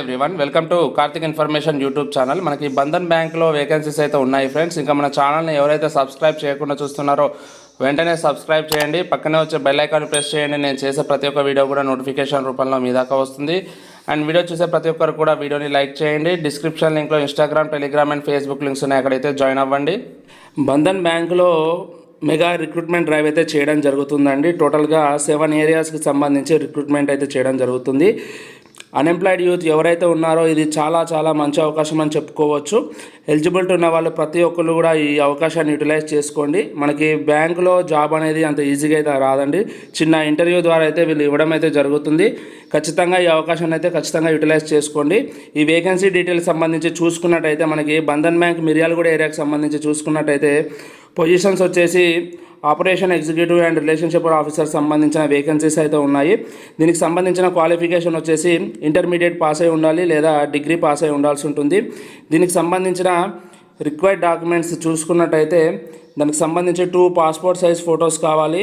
Everyone welcome to Karthik information YouTube channel మనకి బంధన్ బ్యాంక్లో vacancies అయితే ఉన్నాయి ఫ్రెండ్స్ ఇంకా మన ఛానల్ని ఎవరైతే సబ్స్క్రైబ్ చేయకుండా చూస్తున్నారో వెంటనే సబ్స్క్రైబ్ చేయండి. పక్కనే వచ్చే బెల్ ఐకాన్ ప్రెస్ చేయండి. నేను చేసే ప్రతి ఒక్క వీడియో కూడా నోటిఫికేషన్ రూపంలో మీ దాకా వస్తుంది. అండ్ వీడియో చూసే ప్రతి ఒక్కరు కూడా వీడియోని లైక్ చేయండి. Description లింక్లో Instagram Telegram and Facebook links ఉన్నాయి. అక్కడైతే జాయిన్ అవ్వండి. బంధన్ బ్యాంక్లో మెగా రిక్రూట్మెంట్ డ్రైవ్ అయితే చేయడం జరుగుతుందండి. టోటల్గా సెవెన్ ఏరియాస్కి సంబంధించి రిక్రూట్మెంట్ అయితే చేయడం జరుగుతుంది. అన్ఎంప్లాయిడ్ యూత్ ఎవరైతే ఉన్నారో ఇది చాలా చాలా మంచి అవకాశం అని చెప్పుకోవచ్చు. ఎలిజిబిలిటీ ఉన్న వాళ్ళు ప్రతి ఒక్కరు కూడా ఈ అవకాశాన్ని యూటిలైజ్ చేసుకోండి. మనకి బ్యాంకులో జాబ్ అనేది అంత ఈజీగా అయితే రాదండి. చిన్న ఇంటర్వ్యూ ద్వారా అయితే వీళ్ళు ఇవ్వడం అయితే జరుగుతుంది. ఖచ్చితంగా ఈ అవకాశాన్ని అయితే ఖచ్చితంగా యూటిలైజ్ చేసుకోండి. ఈ వేకెన్సీ డీటెయిల్స్ సంబంధించి చూసుకున్నట్టయితే మనకి బంధన్ బ్యాంక్ మిర్యాలగూడ ఏరియాకి సంబంధించి చూసుకున్నట్టయితే పొజిషన్స్ వచ్చేసి operation executive and relationship officer సంబంధించిన వేకెన్సీస్ అయితే ఉన్నాయి. దీనికి సంబంధించిన క్వాలిఫికేషన్ వచ్చేసి ఇంటర్మీడియట్ పాస్ అయి ఉండాలి లేదా డిగ్రీ పాస్ అయి ఉండాల్సి ఉంటుంది. దీనికి సంబంధించిన రిక్వైర్డ్ డాక్యుమెంట్స్ చూసుకున్నట్టయితే దానికి సంబంధించి టూ పాస్పోర్ట్ సైజ్ ఫొటోస్ కావాలి.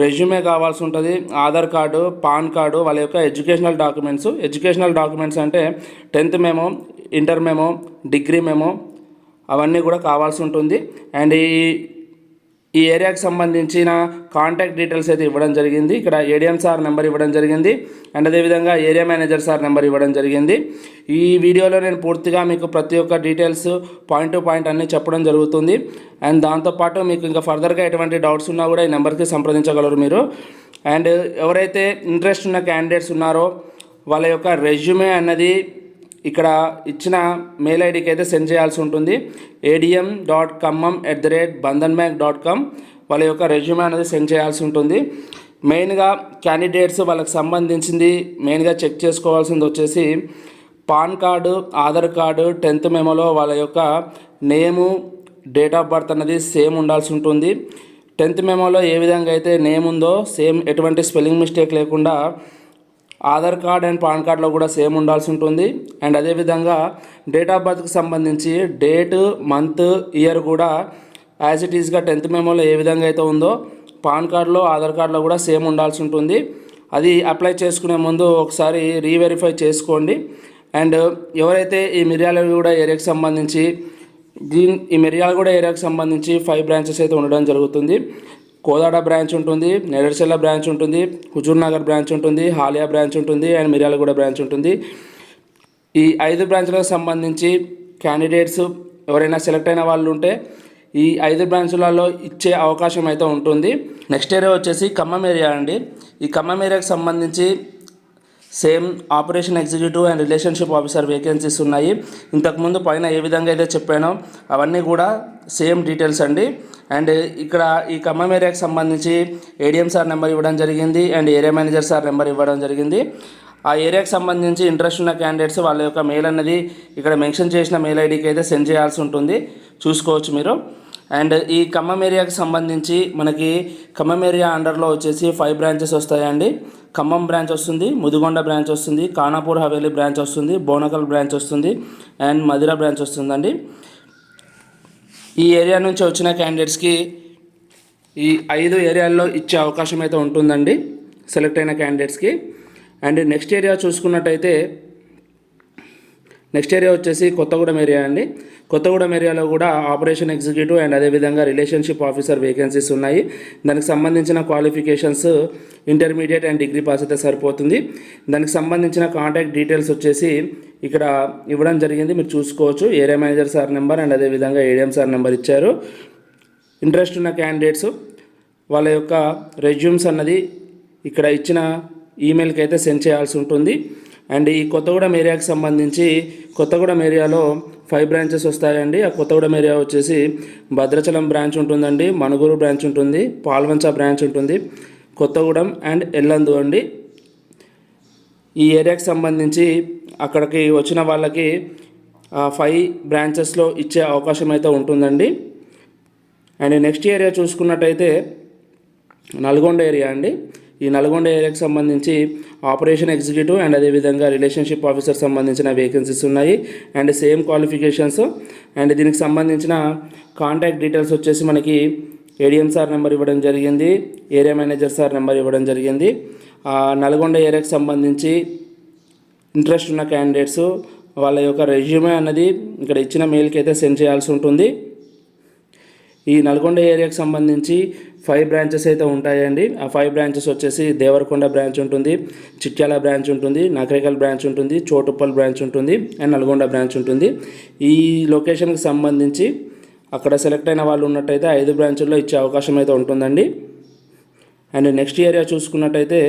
రెజ్యూమే కావాల్సి ఉంటుంది. ఆధార్ కార్డు పాన్ కార్డు వాళ్ళ యొక్క ఎడ్యుకేషనల్ డాక్యుమెంట్స్. ఎడ్యుకేషనల్ డాక్యుమెంట్స్ అంటే tenth memo inter memo degree memo అవన్నీ కూడా కావాల్సి ఉంటుంది. అండ్ ఈ ఈ ఏరియాకి సంబంధించిన కాంటాక్ట్ డీటెయిల్స్ అయితే ఇవ్వడం జరిగింది. ఇక్కడ ఏడిఎం సార్ నెంబర్ ఇవ్వడం జరిగింది. అండ్ అదేవిధంగా ఏరియా మేనేజర్ సార్ నెంబర్ ఇవ్వడం జరిగింది. ఈ వీడియోలో నేను పూర్తిగా మీకు ప్రతి ఒక్క డీటెయిల్స్ పాయింట్ టు పాయింట్ అన్నీ చెప్పడం జరుగుతుంది. అండ్ దాంతోపాటు మీకు ఇంకా ఫర్దర్గా ఎటువంటి డౌట్స్ ఉన్నా కూడా ఈ నెంబర్కి సంప్రదించగలరు మీరు. అండ్ ఎవరైతే ఇంట్రెస్ట్ ఉన్న క్యాండిడేట్స్ ఉన్నారో వాళ్ళ యొక్క రెజ్యూమే అన్నది ఇక్కడ ఇచ్చిన మెయిల్ ఐడికి అయితే సెండ్ చేయాల్సి ఉంటుంది. ADM dot Khammam at the rate Bandhan bank dot com వాళ్ళ యొక్క రెజ్యూమే అనేది సెండ్ చేయాల్సి ఉంటుంది. మెయిన్గా క్యాండిడేట్స్ వాళ్ళకి సంబంధించింది మెయిన్గా చెక్ చేసుకోవాల్సింది వచ్చేసి PAN card Aadhaar card tenth మెమోలో వాళ్ళ యొక్క నేము డేట్ ఆఫ్ బర్త్ అనేది సేమ్ ఉండాల్సి ఉంటుంది. టెన్త్ మెమోలో ఏ విధంగా అయితే నేమ్ ఉందో సేమ్ ఎటువంటి స్పెల్లింగ్ మిస్టేక్ లేకుండా ఆధార్ కార్డ్ అండ్ పాన్ కార్డ్లో కూడా సేమ్ ఉండాల్సి ఉంటుంది. అండ్ అదేవిధంగా డేట్ ఆఫ్ బర్త్కి సంబంధించి డేట్ మంత్ ఇయర్ కూడా యాజ్ ఇట్ ఈస్గా టెన్త్ మెమోలో ఏ విధంగా అయితే ఉందో పాన్ కార్డులో ఆధార్ కార్డులో కూడా సేమ్ ఉండాల్సి ఉంటుంది. అది అప్లై చేసుకునే ముందు ఒకసారి రీవెరిఫై చేసుకోండి. అండ్ ఎవరైతే ఈ మిర్యాలగూడ ఏరియాకి సంబంధించి దీని ఈ మిర్యాలగూడ ఏరియాకి సంబంధించి ఫైవ్ బ్రాంచెస్ అయితే ఉండడం జరుగుతుంది. కోదాడ బ్రాంచ్ ఉంటుంది నెరడ్చెల్ల బ్రాంచ్ ఉంటుంది హుజూర్ నగర్ బ్రాంచ్ ఉంటుంది హాలియా బ్రాంచ్ ఉంటుంది అండ్ మిర్యాలగూడ బ్రాంచ్ ఉంటుంది. ఈ ఐదు బ్రాంచ్లకు సంబంధించి క్యాండిడేట్స్ ఎవరైనా సెలెక్ట్ అయిన వాళ్ళు ఉంటే ఈ ఐదు బ్రాంచులలో ఇచ్చే అవకాశం అయితే ఉంటుంది. నెక్స్ట్ ఏరియా వచ్చేసి ఖమ్మం ఏరియా అండి. ఈ ఖమ్మం ఏరియాకి సంబంధించి same operation executive and relationship officer vacancies ఉన్నాయి. ఇంతకుముందు పైన ఏ విధంగా అయితే చెప్పానో అవన్నీ కూడా సేమ్ డీటెయిల్స్ అండి. అండ్ ఇక్కడ ఈ ఖమ్మం ఏరియాకి సంబంధించి ఏడిఎం సార్ నెంబర్ ఇవ్వడం జరిగింది and area manager sir number ఇవ్వడం జరిగింది. ఆ ఏరియాకి సంబంధించి ఇంట్రెస్ట్ ఉన్న క్యాండిడేట్స్ వాళ్ళ యొక్క మెయిల్ అన్నది ఇక్కడ మెన్షన్ చేసిన మెయిల్ ఐడికి అయితే సెండ్ చేయాల్సి ఉంటుంది. చూసుకోవచ్చు మీరు. అండ్ ఈ ఖమ్మం ఏరియాకి సంబంధించి మనకి ఖమ్మం ఏరియా అండర్లో వచ్చేసి ఫైవ్ బ్రాంచెస్ వస్తాయండి. ఖమ్మం బ్రాంచ్ వస్తుంది ముదిగొండ బ్రాంచ్ వస్తుంది ఖానాపూర్ హవేలీ బ్రాంచ్ వస్తుంది బోనకల్ బ్రాంచ్ వస్తుంది అండ్ మదిరా బ్రాంచ్ వస్తుందండి. ఈ ఏరియా నుంచి వచ్చిన క్యాండిడేట్స్కి ఈ ఐదు ఏరియాల్లో ఇచ్చే అవకాశం అయితే ఉంటుందండి సెలెక్ట్ అయిన క్యాండిడేట్స్కి అండ్ నెక్స్ట్ ఏరియా చూసుకున్నట్టయితే నెక్స్ట్ ఏరియా వచ్చేసి కొత్తగూడెం ఏరియా అండి. కొత్తగూడెం ఏరియాలో కూడా ఆపరేషన్ ఎగ్జిక్యూటివ్ అండ్ అదేవిధంగా రిలేషన్షిప్ ఆఫీసర్ వేకెన్సీస్ ఉన్నాయి. దానికి సంబంధించిన qualifications intermediate and degree pass అయితే సరిపోతుంది. దానికి సంబంధించిన కాంటాక్ట్ డీటెయిల్స్ వచ్చేసి ఇక్కడ ఇవ్వడం జరిగింది. మీరు చూసుకోవచ్చు. Area manager sir number and అదేవిధంగా ఏడిఎం సార్ నెంబర్ ఇచ్చారు. ఇంట్రెస్ట్ ఉన్న క్యాండిడేట్స్ వాళ్ళ యొక్క రెజ్యూమ్స్ అన్నది ఇక్కడ ఇచ్చిన ఈమెయిల్కి అయితే సెండ్ చేయాల్సి ఉంటుంది. అండ్ ఈ కొత్తగూడెం ఏరియాకి సంబంధించి కొత్తగూడెం ఏరియాలో ఫైవ్ బ్రాంచెస్ వస్తాయండి. ఆ కొత్తగూడెం ఏరియా వచ్చేసి భద్రాచలం బ్రాంచ్ ఉంటుందండి మణుగూరు బ్రాంచ్ ఉంటుంది పాల్వంచ బ్రాంచ్ ఉంటుంది కొత్తగూడెం అండ్ ఎల్లందు అండి. ఈ ఏరియాకి సంబంధించి అక్కడికి వచ్చిన వాళ్ళకి ఫైవ్ బ్రాంచెస్లో ఇచ్చే అవకాశం అయితే ఉంటుందండి. అండ్ నెక్స్ట్ ఏరియా చూసుకున్నట్టయితే నల్గొండ ఏరియా అండి. ఈ నల్గొండ ఏరియాకి సంబంధించి ఆపరేషన్ ఎగ్జిక్యూటివ్ అండ్ అదేవిధంగా రిలేషన్షిప్ ఆఫీసర్ సంబంధించిన వేకెన్సీస్ ఉన్నాయి. And same qualifications. అండ్ దీనికి సంబంధించిన కాంటాక్ట్ డీటెయిల్స్ వచ్చేసి మనకి ఏడిఎం సార్ నెంబర్ ఇవ్వడం జరిగింది. ఏరియా మేనేజర్ సార్ నెంబర్ ఇవ్వడం జరిగింది. ఆ నల్గొండ ఏరియాకి సంబంధించి ఇంట్రెస్ట్ ఉన్న క్యాండిడేట్స్ వాళ్ళ యొక్క రెజ్యూమే అన్నది ఇక్కడ ఇచ్చిన మెయిల్కి అయితే సెండ్ చేయాల్సి ఉంటుంది. ఈ నల్గొండ ఏరియాకి సంబంధించి ఫైవ్ బ్రాంచెస్ అయితే ఉంటాయండి. ఆ ఫైవ్ బ్రాంచెస్ వచ్చేసి దేవరకొండ బ్రాంచ్ ఉంటుంది చిట్యాల బ్రాంచ్ ఉంటుంది నకరికల్ బ్రాంచ్ ఉంటుంది చోటుప్పల్ బ్రాంచ్ ఉంటుంది అండ్ నల్గొండ బ్రాంచ్ ఉంటుంది. ఈ లొకేషన్కి సంబంధించి అక్కడ సెలెక్ట్ అయిన వాళ్ళు ఉన్నట్టయితే ఐదు బ్రాంచుల్లో ఇచ్చే అవకాశం అయితే ఉంటుందండి. అండ్ నెక్స్ట్ ఏరియా చూసుకున్నట్టయితే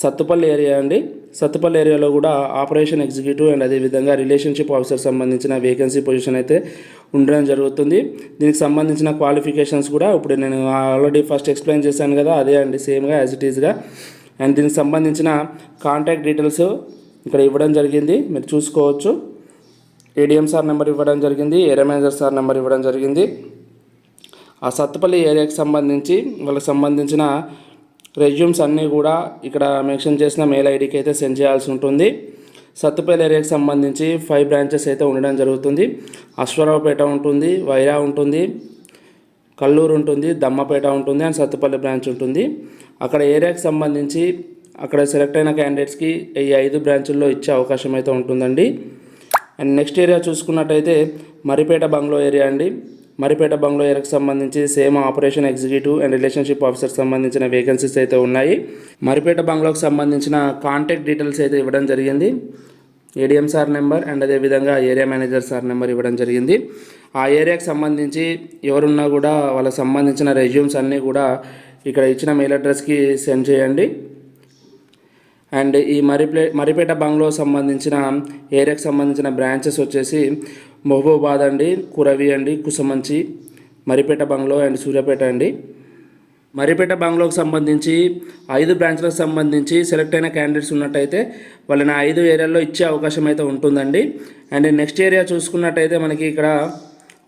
సత్తుపల్లి ఏరియా అండి. సత్తుపల్లి ఏరియాలో కూడా ఆపరేషన్ ఎగ్జిక్యూటివ్ అండ్ అదేవిధంగా రిలేషన్షిప్ ఆఫీసర్ సంబంధించిన వేకెన్సీ పొజిషన్ అయితే ఉండడం జరుగుతుంది. దీనికి సంబంధించిన క్వాలిఫికేషన్స్ కూడా ఇప్పుడు నేను ఆల్రెడీ ఫస్ట్ ఎక్స్ప్లెయిన్ చేశాను కదా అదే అండి సేమ్గా యాజ్ ఇట్ ఈజ్గా అండ్ దీనికి సంబంధించిన కాంటాక్ట్ డీటెయిల్స్ ఇక్కడ ఇవ్వడం జరిగింది. మీరు చూసుకోవచ్చు. ఏడిఎం సార్ నెంబర్ ఇవ్వడం జరిగింది ఏరియా మేనేజర్ సార్ నెంబర్ ఇవ్వడం జరిగింది. ఆ సత్తుపల్లి ఏరియాకి సంబంధించి వాళ్ళకి సంబంధించిన రెజ్యూమ్స్ అన్నీ కూడా ఇక్కడ మెన్షన్ చేసిన మెయిల్ ఐడికి అయితే సెండ్ చేయాల్సి ఉంటుంది. సత్తుపల్లి ఏరియాకి సంబంధించి ఫైవ్ బ్రాంచెస్ అయితే ఉండడం జరుగుతుంది. అశ్వరావుపేట ఉంటుంది వైరా ఉంటుంది కల్లూరు ఉంటుంది దమ్మపేట ఉంటుంది అండ్ సత్తుపల్లి బ్రాంచ్ ఉంటుంది. అక్కడ ఏరియాకి సంబంధించి అక్కడ సెలెక్ట్ అయిన క్యాండిడేట్స్కి ఈ ఐదు బ్రాంచుల్లో ఇచ్చే అవకాశం అయితే ఉంటుందండి. అండ్ నెక్స్ట్ ఏరియా చూసుకున్నట్టయితే మరిపేట బంగ్లో ఏరియా అండి. మరిపేట బంగ్లో ఎరకు సంబంధించి same operation executive and relationship officer సంబంధించిన వేకెన్సీస్ అయితే ఉన్నాయి. మరిపేట బంగ్లోకి సంబంధించిన కాంటాక్ట్ డీటెయిల్స్ అయితే ఇవ్వడం జరిగింది. ఏడిఎం సార్ నెంబర్ అండ్ అదేవిధంగా ఏరియా మేనేజర్ సార్ నెంబర్ ఇవ్వడం జరిగింది. ఆ ఏరియాకి సంబంధించి ఎవరున్నా కూడా వాళ్ళకి సంబంధించిన రెజ్యూమ్స్ అన్నీ కూడా ఇక్కడ ఇచ్చిన మెయిల్ అడ్రస్కి సెండ్ చేయండి. అండ్ ఈ మరిప్లే మరిపేట బంగ్లో సంబంధించిన ఏరియాకి సంబంధించిన బ్రాంచెస్ వచ్చేసి మహబూబాద్ అండి కురవి అండి కుసమంచి మరిపేట బంగ్లో అండ్ సూర్యాపేట అండి. మరిపేట బంగ్లోకి సంబంధించి ఐదు బ్రాంచ్లకు సంబంధించి సెలెక్ట్ అయిన క్యాండిడేట్స్ ఉన్నట్టయితే వాళ్ళని ఐదు ఏరియాల్లో ఇచ్చే అవకాశం అయితే ఉంటుందండి. అండ్ నెక్స్ట్ ఏరియా చూసుకున్నట్టయితే మనకి ఇక్కడ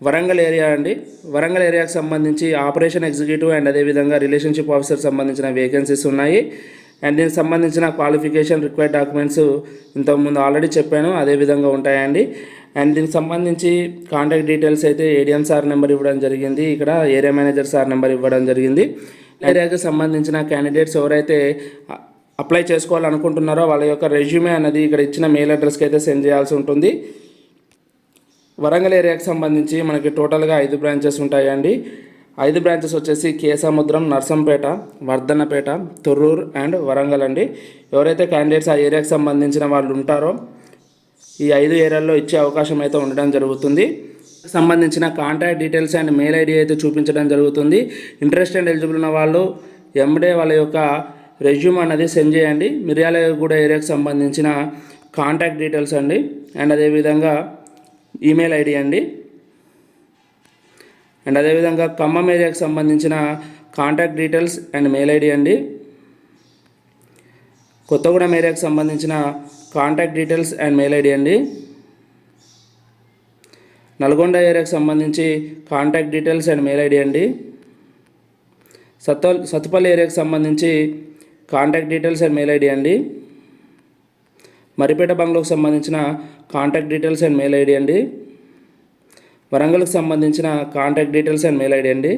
వరంగల్ ఏరియా అండి. వరంగల్ ఏరియాకి సంబంధించి ఆపరేషన్ ఎగ్జిక్యూటివ్ అండ్ అదేవిధంగా రిలేషన్షిప్ ఆఫీసర్ సంబంధించిన వేకెన్సీస్ ఉన్నాయి. అండ్ దీనికి సంబంధించిన క్వాలిఫికేషన్ రిక్వైర్డ్ డాక్యుమెంట్స్ ఇంతకుముందు ఆల్రెడీ చెప్పాను అదే విధంగా ఉంటాయండి. అండ్ దీనికి సంబంధించి కాంటాక్ట్ డీటెయిల్స్ అయితే ఏడిఎం సార్ నెంబర్ ఇవ్వడం జరిగింది. ఇక్కడ ఏరియా మేనేజర్ సార్ నెంబర్ ఇవ్వడం జరిగింది. ఏరియాకి సంబంధించిన క్యాండిడేట్స్ ఎవరైతే అప్లై చేసుకోవాలనుకుంటున్నారో వాళ్ళ యొక్క రెజ్యూమే అనేది ఇక్కడ ఇచ్చిన మెయిల్ అడ్రస్కి అయితే సెండ్ చేయాల్సి ఉంటుంది. వరంగల్ ఏరియాకి సంబంధించి మనకి టోటల్గా ఐదు బ్రాంచెస్ ఉంటాయండి. ఐదు బ్రాంచెస్ వచ్చేసి కేసముద్రం నర్సంపేట వర్ధన్నపేట తొర్రూర్ అండ్ వరంగల్ అండి. ఎవరైతే క్యాండిడేట్స్ ఆ ఏరియాకి సంబంధించిన వాళ్ళు ఉంటారో ఈ ఐదు ఏరియాల్లో ఇచ్చే అవకాశం అయితే ఉండడం జరుగుతుంది. సంబంధించిన contact details and mail ID అయితే చూపించడం జరుగుతుంది. ఇంట్రెస్ట్ అండ్ ఎలిజిబుల్ ఉన్న వాళ్ళు ఎంబడే వాళ్ళ యొక్క రెజ్యూమ్ అనేది సెండ్ చేయండి. మిర్యాలగూడ ఏరియాకి సంబంధించిన కాంటాక్ట్ డీటెయిల్స్ అండి. అండ్ అదేవిధంగా ఈమెయిల్ ఐడి అండి. అండ్ అదేవిధంగా ఖమ్మం ఏరియాకి సంబంధించిన contact details and mail ID అండి. కొత్తగూడెం ఏరియాకి సంబంధించిన contact details and mail ID అండి. నల్గొండ ఏరియాకి సంబంధించి contact details and mail ID అండి. సత్త సత్తుపల్లి ఏరియాకి సంబంధించి contact details and mail ID అండి. మరిపేట బంగ్లోకి సంబంధించిన contact details and mail ID అండి. వరంగల్కి సంబంధించిన contact details and mail ID అండి.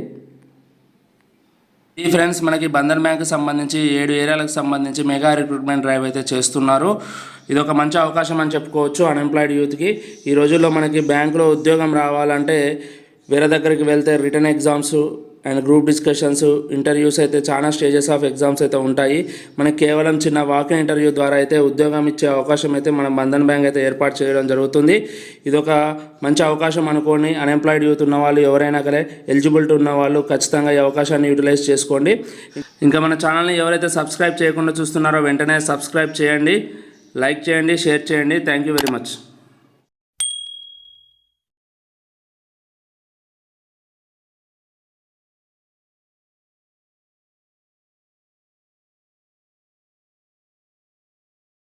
ఈ ఫ్రెండ్స్ మనకి బంధన్ బ్యాంక్ సంబంధించి ఏడు ఏరియాలకు సంబంధించి మెగా రిక్రూట్మెంట్ డ్రైవ్ అయితే చేస్తున్నారు. ఇది ఒక మంచి అవకాశం అని చెప్పుకోవచ్చు అన్ఎంప్లాయిడ్ యూత్కి. ఈ రోజుల్లో మనకి బ్యాంకులో ఉద్యోగం రావాలంటే వేరే దగ్గరికి వెళ్తే written exams and group discussions interviews అయితే చాలా స్టేజెస్ ఆఫ్ ఎగ్జామ్స్ అయితే ఉంటాయి. మనకి కేవలం చిన్న వాక్ ఇంటర్వ్యూ ద్వారా అయితే ఉద్యోగం ఇచ్చే అవకాశం అయితే మన బంధన్ బ్యాంక్ అయితే ఏర్పాటు చేయడం జరుగుతుంది. ఇది ఒక మంచి అవకాశం అనుకోని అన్ఎంప్లాయిడ్ యూత్ ఉన్న వాళ్ళు ఎవరైనా సరే ఎలిజిబిలిటీ ఉన్న వాళ్ళు ఖచ్చితంగా ఈ అవకాశాన్ని యూటిలైజ్ చేసుకోండి. ఇంకా మన ఛానల్ని ఎవరైతే సబ్స్క్రైబ్ చేయకుండా చూస్తున్నారో వెంటనే సబ్స్క్రైబ్ చేయండి. లైక్ చేయండి షేర్ చేయండి. Thank you very much